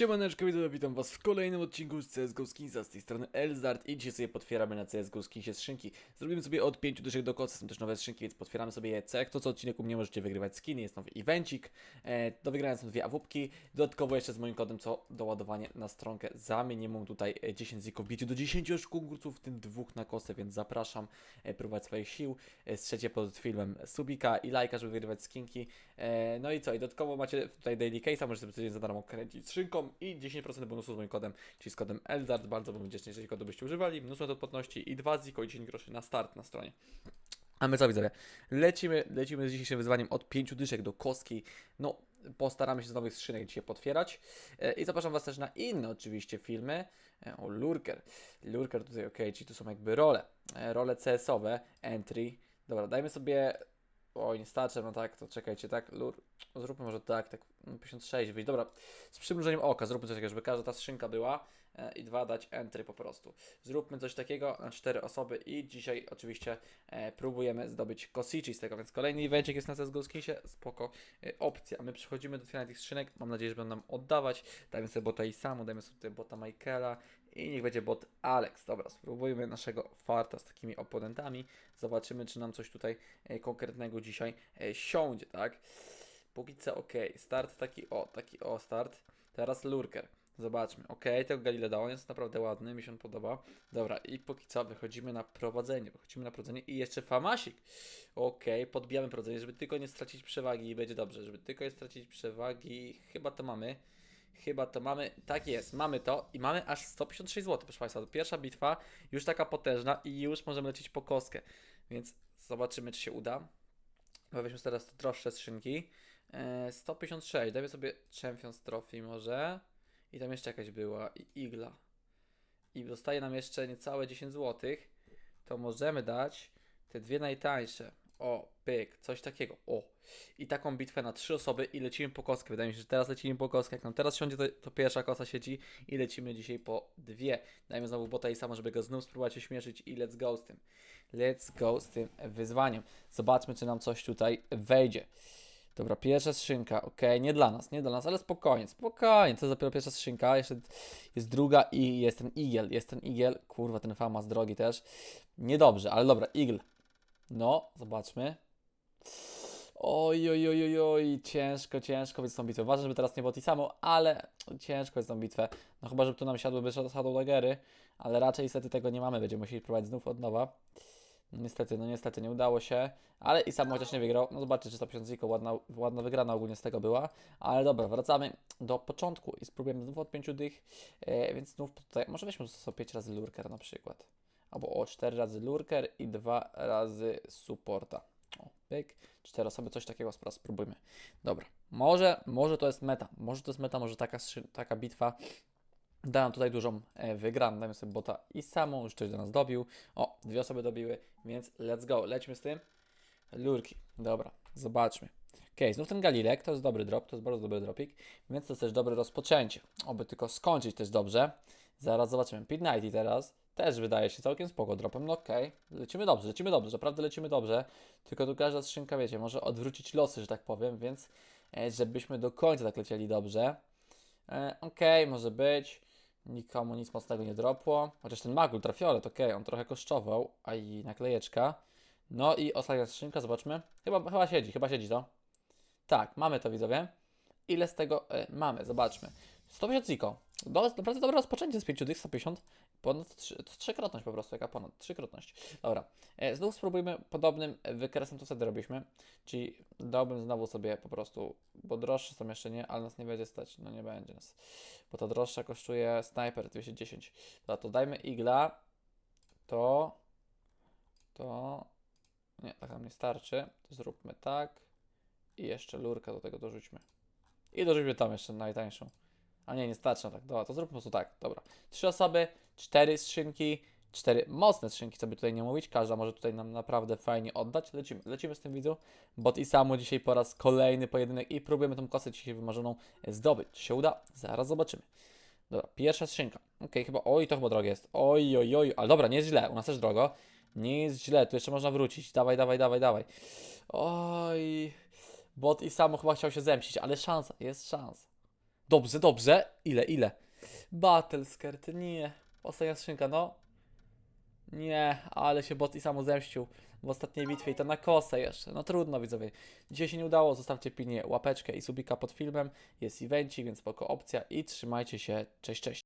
Siemaneczko, witam was w kolejnym odcinku z CSGO Skinsa, z tej strony Elzard i dzisiaj sobie potwieramy na CSGO Skinsie skrzynki. Zrobimy sobie od 5 dyszek do koca, są też nowe skrzynki, więc potwieramy sobie je. Jak to co odcinek u mnie możecie wygrywać skiny, jest nowy evencik, e, do wygrania są dwie awupki, dodatkowo jeszcze z moim kodem co doładowanie na stronkę za minimum tutaj e, 10 zików, bicie do 10 aż konkursów, w tym dwóch na kosę, więc zapraszam e, próbować swoich sił. E, strzelcie pod filmem subika i lajka, żeby wygrywać skinki. E, no i co, i dodatkowo macie tutaj daily case'a, możecie sobie za darmo kręcić skrzynką i 10% bonusu z moim kodem, czyli z kodem ELZARD. Bardzo bym wdzięczny, jeżeli kodu byście używali. Mnóstwo do odpłatności i 2 ziko i 10 groszy na start na stronie. A my co widzowie? Lecimy, lecimy z dzisiejszym wyzwaniem od 5 dyszek do kostki. No, postaramy się z nowych skrzynek dzisiaj potwierać. E, I zapraszam Was też na inne oczywiście filmy. E, O, Lurker. Lurker tutaj, ok, czyli to są jakby role. E, Role CS-owe, entry. Dobra, dajmy sobie... Oj, nie starczy, no tak, to czekajcie, tak, lur... Zróbmy może tak, tak, no, 56 wyjść. Dobra, z przymrużeniem oka zróbmy coś takiego, żeby każda ta skrzynka była e, i dwa dać entry po prostu. Zróbmy coś takiego na cztery osoby i dzisiaj oczywiście e, próbujemy zdobyć Kosici z tego, więc kolejny evencik jest na CSGO Skinsie, spoko e, opcja. My przechodzimy do otwierania tych skrzynek, mam nadzieję, że będą nam oddawać. Dajmy sobie bota Isamu, dajmy sobie bota Michaela i niech będzie bot Alex. Dobra, spróbujmy naszego farta z takimi oponentami. Zobaczymy, czy nam coś tutaj e, konkretnego dzisiaj e, siądzie, tak? Póki co ok. Start taki o, taki o start. Teraz lurker. Zobaczmy. Ok, tego Galile dało, jest naprawdę ładny, mi się on podoba. Dobra, i póki co wychodzimy na prowadzenie. Wychodzimy na prowadzenie i jeszcze famasik. Ok, podbijamy prowadzenie, żeby tylko nie stracić przewagi i będzie dobrze. Żeby tylko nie stracić przewagi, chyba to mamy. Chyba to mamy, tak jest, mamy to i mamy aż 156 zł, proszę Państwa. Pierwsza bitwa, już taka potężna i już możemy lecieć po kostkę. Więc zobaczymy, czy się uda. Weźmy teraz te droższe skrzynki. E, 156, dajmy sobie Champions Trophy może. I tam jeszcze jakaś była, i igla. I zostaje nam jeszcze niecałe 10 zł. To możemy dać te dwie najtańsze. O, pyk, coś takiego. O. I taką bitwę na trzy osoby i lecimy po kostkę. Wydaje mi się, że teraz lecimy po kostkę. Jak nam teraz siądzie, to, to pierwsza kosa siedzi i lecimy dzisiaj po dwie. Dajmy znowu bota i samo, żeby go znów spróbować ośmieszyć i let's go z tym. Let's go z tym wyzwaniem. Zobaczmy, czy nam coś tutaj wejdzie. Dobra, pierwsza skrzynka, ok, nie dla nas, nie dla nas, ale spokojnie, spokojnie, to jest dopiero pierwsza skrzynka, jeszcze jest druga i jest ten igiel, jest ten igiel, kurwa, ten famas drogi też, niedobrze, ale dobra, igl, no, zobaczmy, oj, oj, oj, oj, oj, ciężko, ciężko jest tą bitwę, uważam, żeby teraz nie było samo, ale ciężko jest tą bitwę, no chyba, żeby tu nam siadłyby Shadow Daggery, ale raczej niestety tego nie mamy, będziemy musieli próbować znów od nowa. No niestety, no niestety nie udało się, ale i sam chociaż nie wygrał. No zobaczcie, 350 ziko, ładna, ładna wygrana ogólnie z tego była. Ale dobra, wracamy do początku i spróbujemy znów od 5 dych, e, więc znów tutaj, może weźmy sobie 5 razy lurker na przykład. Albo o 4 razy lurker i 2 razy supporta. O, pyk, 4 osoby, coś takiego spróbujmy. Dobra, może, może to jest meta, może to jest meta, może taka, taka bitwa Da nam tutaj dużą e, wygraną. Dajmy sobie bota i samą, już ktoś do nas dobił. O, dwie osoby dobiły, więc let's go. Lećmy z tym. Lurki. Dobra, zobaczmy. Ok, znów ten Galilek, to jest dobry drop, to jest bardzo dobry dropik, więc to jest też dobre rozpoczęcie. Oby tylko skończyć też dobrze. Zaraz zobaczymy. Pit Nighty teraz też wydaje się całkiem spoko dropem. No okej, lecimy dobrze, lecimy dobrze, naprawdę lecimy dobrze. Tylko tu każda skrzynka, wiecie, może odwrócić losy, że tak powiem, więc e, żebyśmy do końca tak lecieli dobrze. E, okej, może być. Nikomu nic mocnego nie dropło. Chociaż ten magul trafiolet, okej, on trochę kosztował, a i naklejeczka. No i ostatnia skrzynka, zobaczmy. Chyba, chyba siedzi, chyba siedzi to. Tak, mamy to widzowie. Ile z tego e, mamy? Zobaczmy. 150 ziko. Do, naprawdę dobre rozpoczęcie z 5 dych, 150. Ponad trzy, to trzykrotność po prostu, jaka ponad trzykrotność. Dobra, e, znów spróbujmy podobnym wykresem, to wtedy robiliśmy. Czyli dałbym znowu sobie po prostu, bo droższe są jeszcze nie, ale nas nie będzie stać, no nie będzie nas. Bo ta droższa kosztuje Sniper 210. Dobra, to dajmy igla. To, to, nie, tak nam nie starczy. To zróbmy tak. I jeszcze lurkę do tego dorzućmy. I dorzućmy tam jeszcze najtańszą. A nie, nie starczy tak. Dobra, to zróbmy po prostu tak. Dobra. Trzy osoby, cztery skrzynki, cztery mocne skrzynki, co by tutaj nie mówić. Każda może tutaj nam naprawdę fajnie oddać. Lecimy, lecimy z tym widzu. Bot i samo dzisiaj po raz kolejny pojedynek i próbujemy tą kosę dzisiaj wymarzoną zdobyć. Czy się uda? Zaraz zobaczymy. Dobra, pierwsza skrzynka. Okej, chyba, oj, to chyba drogie jest. Oj, oj, oj, ale dobra, nie jest źle, u nas też drogo. Nie jest źle, tu jeszcze można wrócić. Dawaj, dawaj, dawaj, dawaj. Oj, bot i samo chyba chciał się zemścić, ale szansa, jest szansa. Dobrze, dobrze. Ile, ile? Battle skirt, nie. Ostatnia skrzynka, no. Nie, ale się bot i samo zemścił w ostatniej bitwie i to na kosę jeszcze. No trudno widzowie. Dzisiaj się nie udało, zostawcie pilnie łapeczkę i subika pod filmem. Jest evencik, więc spoko opcja i trzymajcie się. Cześć, cześć.